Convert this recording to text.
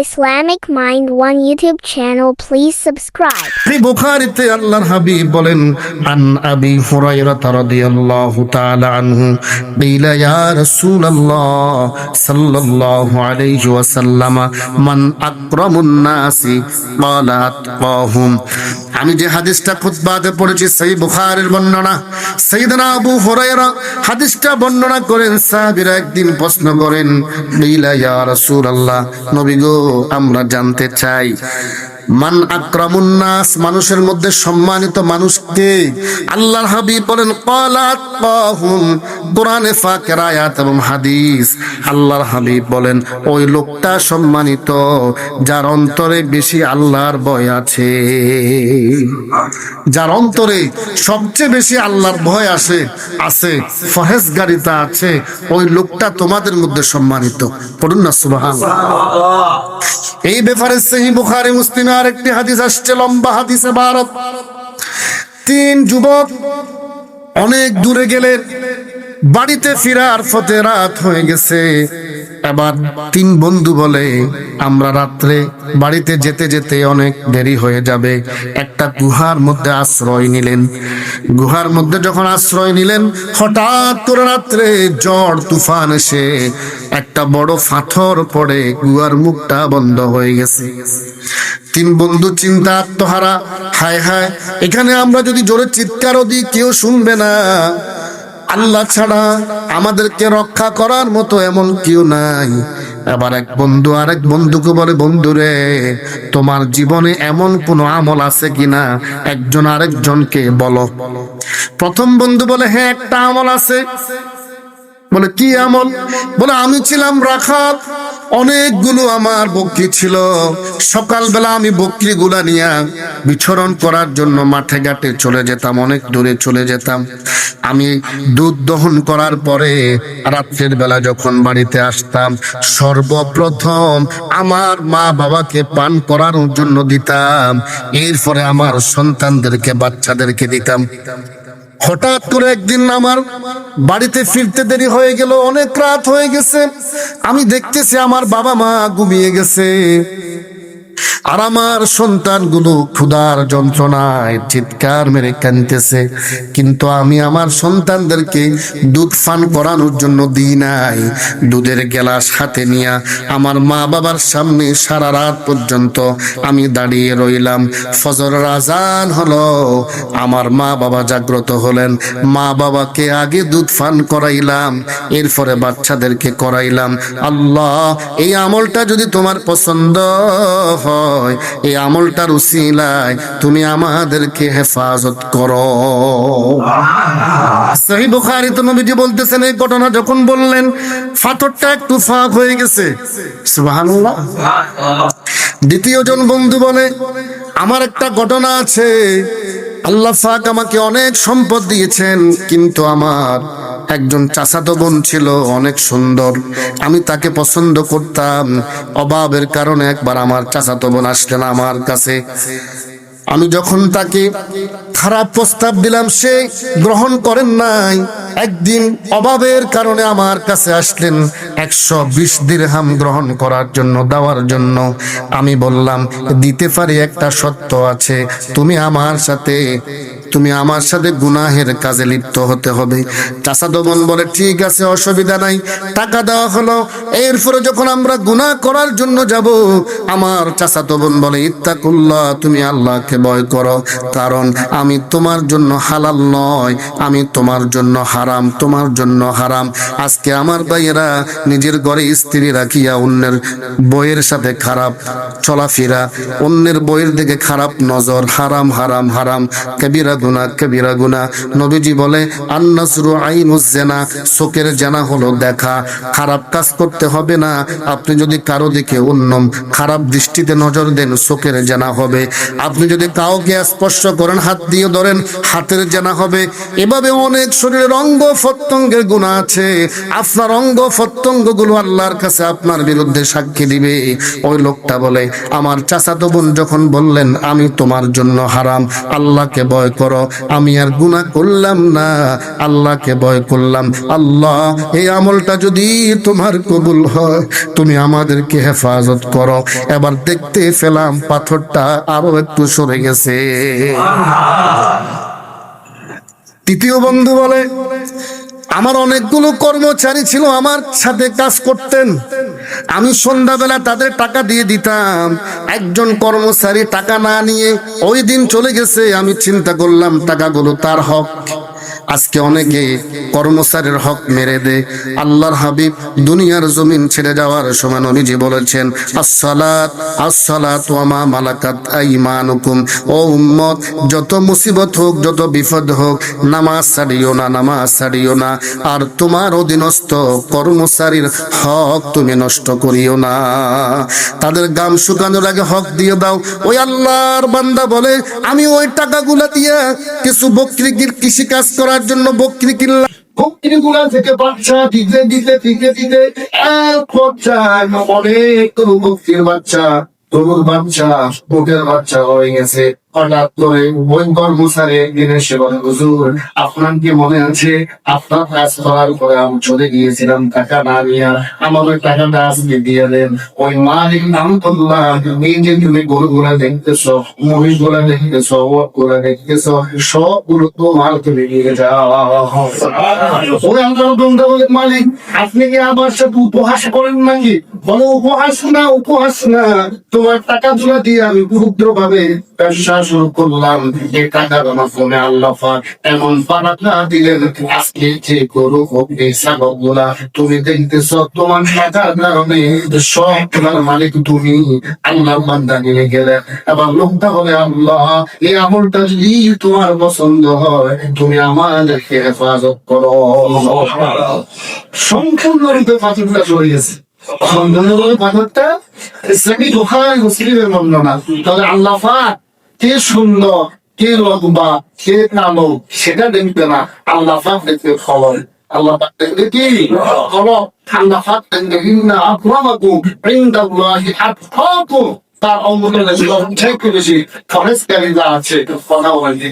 Islamic Mind One YouTube channel. Please subscribe. এই বুখারীতে আল্লাহর হাবিব বলেন আন আবি হুরায়রা রাদিয়াল্লাহু তাআলা আনহু قيل يا رسول الله صلى الله عليه وسلم من اكرم الناس قال اتقاهم আমি যে হাদিসটা খুতবাতে পড়েছি সেই বুখারীর বর্ণনা সাইয়েদনা আবু হুরায়রা হাদিসটা বর্ণনা করেন সাহাবীরা একদিন প্রশ্ন করেন قيل يا رسول الله নবী গো আমরা জানতে চাই। মান আক্রামুন নাস, মানুষের মধ্যে সম্মানিত মানুষকে আল্লাহর হাবিব বলেন ক্বালাত কাহুম কোরআনে ফাকের আয়াত এবং হাদিস। আল্লাহর হাবিব বলেন, ওই লোকটা সম্মানিত, যার অন্তরে বেশি আল্লাহর ভয় আছে। যার অন্তরে সবচেয়ে বেশি আল্লাহর ভয় আসে, আছে ফহেজগারিতা আছে, ওই লোকটা তোমাদের মধ্যে সম্মানিত। পড়ুন না, সুবহানাল্লাহ। এই ব্যাপারে সেই বুখারী, মুসলিমে আরেকটি হাদিস আসছে, লম্বা হাদিসে ভারত তিন যুবক অনেক দূরে গেলে বাড়িতে ফিরার পথে রাত হয়ে গেছে। এবার তিন বন্ধু বলে, আমরা রাত্রে বাড়িতে যেতে যেতে অনেক দেরি হয়ে যাবে। একটা গুহার মধ্যে আশ্রয় নিলেন। গুহার মধ্যে যখন আশ্রয় নিলেন, হঠাৎ করে রাত্রে ঝড়, তুফান এসে একটা বড় পাথর পড়ে। গুহার মুখটা বন্ধ হয়ে গেছে। তিন বন্ধু চিন্তা আত্মহারা, হায় হায়। এখানে আমরা যদি জোরে চিৎকারও দিই, কেউ শুনবে না। আল্লাহ ছাড়া আমাদেরকে রক্ষা করার মতো এমন কেউ নাই। এবার এক বন্ধু আরেক বন্ধুকে বলে বন্ধুরে তোমার জীবনে এমন কোনো আমল আছে কিনা? একজন আরেকজনকে বলো। প্রথম বন্ধু বলে হ্যাঁ একটা আমল আছে। বলে, কি আমল? বলে, আমি ছিলাম রাখাত অনেকগুলো আমার বকরি ছিল। সকালবেলা আমি বকরি গুলা নিয়ে বিচরণ করার জন্য মাঠে ঘাটে চলে যেতাম, অনেক দূরে চলে যেতাম। আমি দুধ দহন করার পরে রাত্রের বেলা যখন বাড়িতে আসতাম, সর্বপ্রথম আমার মা বাবাকে পান করানোর জন্য দিতাম। এরপরে আমার সন্তানদেরকে, বাচ্চাদেরকে দিতাম। হঠাৎ করে একদিন আমার বাড়িতে ফিরতে দেরি হয়ে গেল, অনেক রাত হয়ে গেছে। আমি দেখতেছি আমার বাবা মা ঘুমিয়ে গেছে। আর আমার সন্তানগুলো ক্ষুধার যন্ত্রণায় চিৎকার মেরে কানতেছে কিন্তু আমি আমার সন্তানদেরকে দুধ ফান করানোর জন্য দিই নাই। দুধের গেলাস হাতে নিয়ে আমার মা বাবার সামনে সারা রাত পর্যন্ত আমি দাঁড়িয়ে রইলাম। ফজর রাজান হলো। আমার মা বাবা জাগ্রত হলেন। মা বাবাকে আগে দুধ ফান করাইলাম। এরপরে বাচ্চাদেরকে করাইলাম। আল্লাহ, এই আমলটা যদি তোমার পছন্দ হয় এই আমলটার উসিলায় তুমি আমাদেরকে হেফাজত করো। সহি বুখারী তো নবীজি বলতেছেন, এই ঘটনা যখন বললেন ফাতরটা একটু ফাঁক হয়ে গেছে। দ্বিতীয় জন বন্ধু বলে, আমার একটা ঘটনা আছে। আল্লাহ পাক আমাকে অনেক সম্পদ দিয়েছেন, কিন্তু আমার একজন চাচাতো বোন ছিল, অনেক সুন্দর। আমি তাকে পছন্দ করতাম। অভাবের কারণে একবার আমার চাচাতো বোন আসলেন আমার কাছে। আমি যখন তাকে খারাপ প্রস্তাব দিলাম, সে গ্রহণ করেন নাই। একদিন অভাবের কারণে আমার কাছে আসলেন একশো বিশ দিরহাম গ্রহণ করার জন্য, দেওয়ার জন্য। আমি বললাম, দিতে পারি, একটা সত্য আছে। তুমি আমার সাথে, তুমি আমার সাথে গুনাহের কাজে লিপ্ত হতে হবে। চাষাতো বোন বলে, ঠিক আছে, অসুবিধা নাই। টাকা দেওয়া হলো। এরপরে যখন আমরা গুনাহ করার জন্য যাব, আমার চাচাতো বোন বলে, ইত্তাকুল্লাহ, তুমি আল্লাহকে ভয় করো। কারণ আমি তোমার জন্য হালাল নয়, আমি তোমার জন্য হারাম, তোমার জন্য হারাম। আজকে আমার ভাইয়েরা নিজের ঘরে স্ত্রী রাখিয়া অন্যের বইয়ের সাথে খারাপ চলাফেরা, অন্যের বইয়ের দিকে খারাপ নজর, হারাম হারাম হারাম, কবিরা গুনা কবিরা গুনা নবীজি বলে, আন্নাসরু আইনুজ জেনা চোখের জেনা হলো দেখা, খারাপ কাজ করতে হবে না, আপনি যদি কারও দিকে অন্য খারাপ দৃষ্টিতে নজর দেন চোখের জেনা হবে। আপনি যদি কাউকে স্পর্শ করেন, হাত দিয়ে ধরেন, হাতের জেনা হবে। এভাবে অনেক শরীরের অঙ্গ প্রত্যঙ্গের গুণা আছে। আপনার অঙ্গ প্রত্যঙ্গ অঙ্গগুলো আল্লাহর কাছে আপনার বিরুদ্ধে সাক্ষী দিবে। ওই লোকটা বলে, আমার চাচাতো বোন যখন বললেন, আমি তোমার জন্য হারাম, আল্লাহকে ভয় করো, আমি আর গুনাহ করলাম না, আল্লাহকে ভয় করলাম। আল্লাহ, এই আমলটা যদি তোমার কবুল হয়, তুমি আমাদেরকে হেফাজত করো। এবার দেখতে পেলাম পাথরটা আরও একটু সরে গেছে। তৃতীয় বন্ধু বলে, আমার অনেকগুলো কর্মচারী ছিল, আমার সাথে কাজ করতেন। আমি সন্ধ্যাবেলা তাদের টাকা দিয়ে দিতাম। একজন কর্মচারী টাকা না নিয়ে ওই দিন চলে গেছে। আমি চিন্তা করলাম, টাকাগুলো তার হক। আজকে অনেকে কর্মচারীর হক মেরে দে। আল্লাহর হাবিব দুনিয়ার জমিন ছেড়ে যাওয়ার সময় নবীজি বলেছেন, আসসালাত আসসালাত ওয়ামা মালাকাত আইমানুকুম। ও উম্মত, যত মুসিবত হোক, যত বিপদ হোক, নামাজ ছাড়িও না, নামাজ ছাড়িও না। আর তোমার অধীনস্থ কর্মচারীর হক তুমি নষ্ট করিও না। তাদের গাম শুকানোর আগে হক দিয়ে দাও। ওই আল্লাহর বান্দা বলে, আমি ওই টাকাগুলা দিয়ে কিছু বকরিকির কৃষি কাজ করার জন্য বকরি কিনলাম। বকরি থেকে বাচ্চা দিতে দিতে দিতে দিতে এক পর্যায়ে অনেক বকরির বাচ্চা গরুর বাচ্চা উটের বাচ্চা হয়ে গেছে। হঠাৎ করে বলে হুজুর, আপনার কি মনে আছে? আপনার কাজ করার পরে আমি চলে গিয়েছিলাম টাকা না নিয়ে। আমার ওই টাকাটা আজকে দিয়ে দেন। ওই মালিক নাম করলাম তুমি গরুগুলা দেখতেছ মহিষগুলা দেখতেছ ওটগুলা দেখতেছ তুমি নিয়ে যাও। মালিক, আপনি কি আমার সাথে উপহাস করেন নাকি? বলো, উপহাস না উপহাস না। তোমার টাকা গুলা দিয়ে আমি ক্ষুদ্র ভাবে ব্যবসা শুরু করলাম এই টাকার ফোনে আল্লাহ এমন পারাটা দিলেন আজকে যে গরু হোক এই তুমি দেখতেছ তোমার টাকার কারণে সব তোমার মালিক তুমি। আল্লাহ বান্দা নিয়ে গেলে। এবার লোকটা বলে আল্লাহ, এই আমলটা যদি তোমার পছন্দ হয়, তুমি আমাদেরকে হেফাজত করো। সম্পূর্ণরূপে পাথরটা চলে গেছে সম্পূর্ণরূপে পাথরটা ইসলামী বুখারী মুসলিমের বর্ণনা। তাহলে আল্লাহ কে সুন্দর কে লম্বা, কে কালো, সেটা দেখবে না। আল্লাহ দেখবে ফলন আল্লাহ দেখবে কি? ফলন আল্লাহ দেখবে, ইন্না আকরামাকুম ইনদাল্লাহি আতকাকুম তার অঙ্গনে সবথেকে বেশি ফরেস্টকারীরা আছে। কথা বলে